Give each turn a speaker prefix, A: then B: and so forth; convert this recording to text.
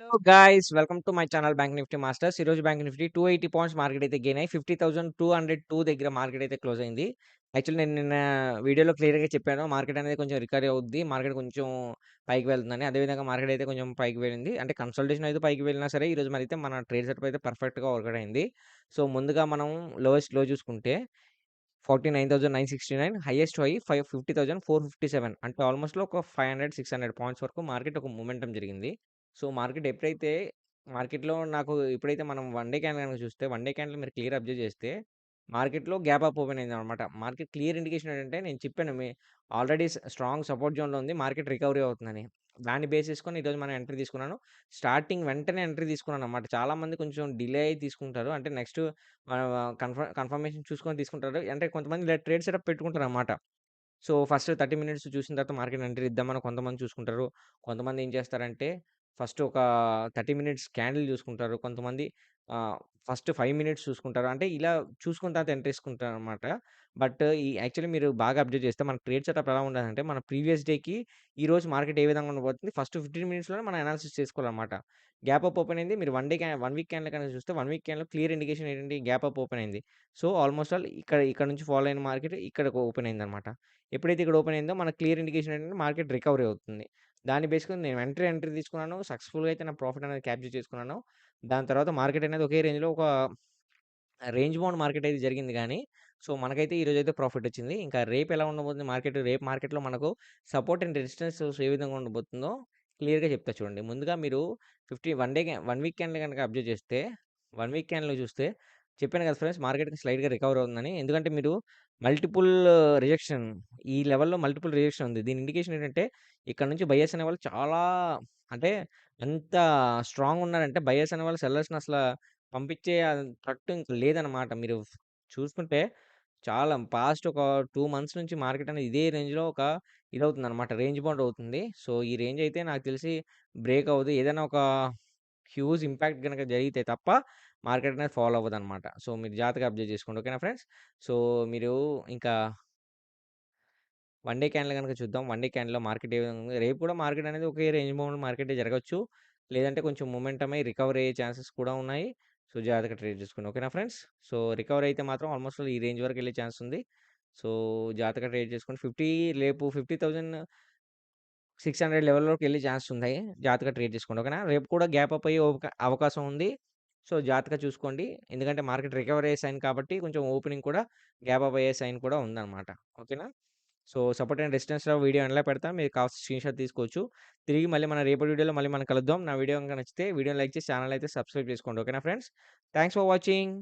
A: Hello guys welcome to my channel bank Nifty masters ఈరోజు bank Nifty two eighty points market అయితే gain అయ్యి fifty thousand two hundred two దగ్గర market అయితే close అయింది. Actually నేను నిన్న వీడియోలో క్లియర్గా చెప్పాను. మార్కెట్ అనేది కొంచెం రికవరీ అవుద్ది. మార్కెట్ కొంచెం పైకి వెళ్తుందని. అదేవిధంగా మార్కెట్ అయితే కొంచెం పైకి వెళ్ళింది. అంటే కన్సల్టేషన్ అయితే పైకి వెళ్ళినా సరే ఈరోజు మరి అయితే మన ట్రేడ్ సెటప్ అయితే పర్ఫెక్ట్గా వర్కౌట్ అయింది. సో ముందుగా మనం లోయెస్ట్లో చూసుకుంటే forty nine thousand nine sixty nine highest high five fifty thousand four fifty seven అంటే ఆల్మోస్ట్లో ఒక five hundred six hundred points వరకు మార్కెట్ ఒక మూమెంటం జరిగింది. సో మార్కెట్ ఎప్పుడైతే మార్కెట్‌లో నాకు ఎప్పుడైతే మనం వన్ డే క్యాండిల్ గనుక చూస్తే, వన్ డే క్యాండిల్ మీరు క్లియర్ అబ్జర్వ్ చేస్తే, మార్కెట్‌లో గ్యాప్ అప్ ఓపెన్ అయిందనమాట. మార్కెట్ క్లియర్ ఇండికేషన్ ఏంటంటే నేను చెప్పాను మీ ఆల్రెడీ స్ స్ట్రాంగ్ సపోర్ట్ జోన్‌లో ఉంది. మార్కెట్ రికవరీ అవుతుందని. దాన్ని బేస్ చేసుకొని ఈరోజు మనం ఎంట్రీ తీసుకున్నాను. స్టార్టింగ్ వెంటనే ఎంట్రీ తీసుకున్నాననమాట. చాలామంది కొంచెం డిలే అయ్యి తీసుకుంటారు. అంటే నెక్స్ట్ ఆహ్, కన్ఫర్మేషన్ చూసుకొని తీసుకుంటారు. అంటే కొంతమంది ఇలా ట్రేడ్ సెటప్ పెట్టుకుంటారనమాట. సో, ఫస్ట్ 30 మినిట్స్ చూసిన తర్వాత మార్కెట్ ఎంట్రీ ఇద్దామని కొంతమంది చూసుకుంటారు. కొంతమంది ఏం చేస్తారంటే ఫస్ట్ ఒక 30 మినిట్స్ క్యాండిల్ చూసుకుంటారు. కొంతమంది ఫస్ట్ 5 మినిట్స్ చూసుకుంటారు. అంటే ఇలా చూసుకున్న తర్వాత ఎంట్రీ తీసుకుంటారనమాట. బట్ ఈ యాక్చువల్లీ మీరు బాగా అబ్జర్వ్ చేస్తే మన ట్రేడ్ సెటప్ ఎలా ఉండాలంటే మన ప్రీవియస్ డేకి ఈరోజు మార్కెట్ ఏ విధంగా ఉండబోతుంది ఫస్ట్ 15 మినిట్స్‌లోనే మనం అనాలిసిస్ చేసుకోవాలన్నమాట. గ్యాప్ అప్ ఓపెన్ అయింది. మీరు వన్ డే క్యా వన్ వీక్ క్యాండ్‌లో కనుక చూస్తే వన్ వీక్ క్యాండ్లో క్లియర్ ఇండికేషన్ ఏంటంటే గ్యాప్ అప్ ఓపెన్ అయింది. సో, ఆల్మోస్ట్ ఆల్ ఇక్కడ ఇక్కడ నుంచి ఫాలో అయిన మార్కెట్ ఇక్కడికి ఓపెన్ అయిందనమాట. ఎప్పుడైతే ఇక్కడ ఓపెన్ అయిందో మనకు క్లియర్ ఇండికేషన్ ఏంటంటే మార్కెట్ రికవరీ అవుతుంది. దాన్ని బేసుకొని నేను ఎంట్రీ ఎంట్రీ తీసుకున్నాను. సక్సెస్‌ఫుల్‌గా అయితే నా ప్రాఫిట్ అనేది క్యాప్చర్ చేసుకున్నాను. దాని తర్వాత మార్కెట్ అనేది ఒకే రేంజ్‌లో ఒక రేంజ్ బౌండ్ మార్కెట్ అయితే జరిగింది కానీ సో, మనకైతే ఈరోజైతే ప్రాఫిట్ వచ్చింది. ఇంకా రేపు ఎలా ఉండబోతుంది మార్కెట్ రేపు మార్కెట్‌లో మనకు సపోర్ట్ అండ్ రెసిస్టెన్స్ ఏ విధంగా ఉండబోతుందో క్లియర్‌గా చెప్తా చూడండి. ముందుగా మీరు 50 వన్ డే వన్ వీక్ క్యాండ్లు కనుక అబ్జర్వ్ చేస్తే, వన్ వీక్ క్యాండిల్ చూస్తే చెప్పాను కదా ఫ్రెండ్స్ మార్కెట్‌కి స్లైట్‌గా రికవర్ అవుతుందని. ఎందుకంటే మీరు మల్టిపుల్ రిజెక్షన్ ఈ లెవెల్‌లో మల్టిపుల్ రిజెక్షన్ ఉంది. దీని ఇండికేషన్ ఏంటంటే ఇక్కడ నుంచి బయర్స్ అనేవాళ్ళు చాలా అంటే ఎంత స్ట్రాంగ్ ఉన్నారంటే బయర్స్ అనేవాళ్ళు సెల్లర్స్‌ని అసలు పంపించే తట్టు ఇంకా లేదనమాట. మీరు చూసుకుంటే చాలా పాస్ట్ ఒక టూ మంత్స్ నుంచి మార్కెట్ అనేది ఇదే రేంజ్‌లో ఒక ఇది అవుతుందన్నమాట రేంజ్ బౌండ్ అవుతుంది. సో, ఈ రేంజ్ అయితే నాకు తెలిసి బ్రేక్ అవ్వదు. ఏదైనా ఒక హ్యూజ్ ఇంపాక్ట్ గనక జరిగితే తప్ప మార్కెట్ అనేది ఫాలో అవ్వదనమాట. సో, మీరు జాగ్రత్తగా అబ్జర్వ్ చేసుకోండి. ఓకేనా ఫ్రెండ్స్. సో, మీరు ఇంకా వన్ డే క్యాండిల్ కనుక చూద్దాం. వన్ డే క్యాండిల్‌లో మార్కెట్ ఏ విధంగా రేపు కూడా మార్కెట్ అనేది ఒకే రేంజ్ బౌండ్ మార్కెటే జరగొచ్చు. లేదంటే కొంచెం మొమెంటమ్ అయ్యి రికవరీ అయ్యే ఛాన్సెస్ కూడా ఉన్నాయి. సో, జాగ్రత్తగా ట్రేడ్ చేసుకోండి. ఓకేనా ఫ్రెండ్స్. సో, రికవర్ అయితే మాత్రం ఆల్మోస్ట్ ఈ రేంజ్ వరకు వెళ్ళే ఛాన్స్ ఉంది. సో, జాగ్రత్తగా ట్రేడ్ చేసుకోండి. 50 రేపు fifty thousand six hundred level వరకు వెళ్ళే ఛాన్స్ ఉన్నాయి. జాగ్రత్తగా ట్రేడ్ చేసుకోండి. ఓకేనా. రేపు కూడా గ్యాప్ అప్ అయ్యే అవకాశం ఉంది. సో, జాగ్రత్తగా చూసుకోండి. ఎందుకంటే మార్కెట్ రికవరీ అయ్యే సైన్ కాబట్టి కొంచెం ఓపెనింగ్ కూడా గ్యాప్ అప్ అయ్యే సైన్ కూడా ఉందనమాట. ఓకేనా. సో, సపోర్ట్ అండ్ రెసిస్టెన్స్‌లో వీడియో ఎలా పెడతా. మీరు కావాల్సిన స్క్రీన్‌షాట్ తీసుకోవచ్చు. తిరిగి మళ్ళీ మన రేపటి వీడియోలో మళ్ళీ మనం కలుద్దాం. నా వీడియో కనుక నచ్చితే వీడియోని లైక్ చేసి ఛానల్ అయితే సబ్స్క్రైబ్ చేసుకోండి. ఓకేనా ఫ్రెండ్స్. Thanks for watching.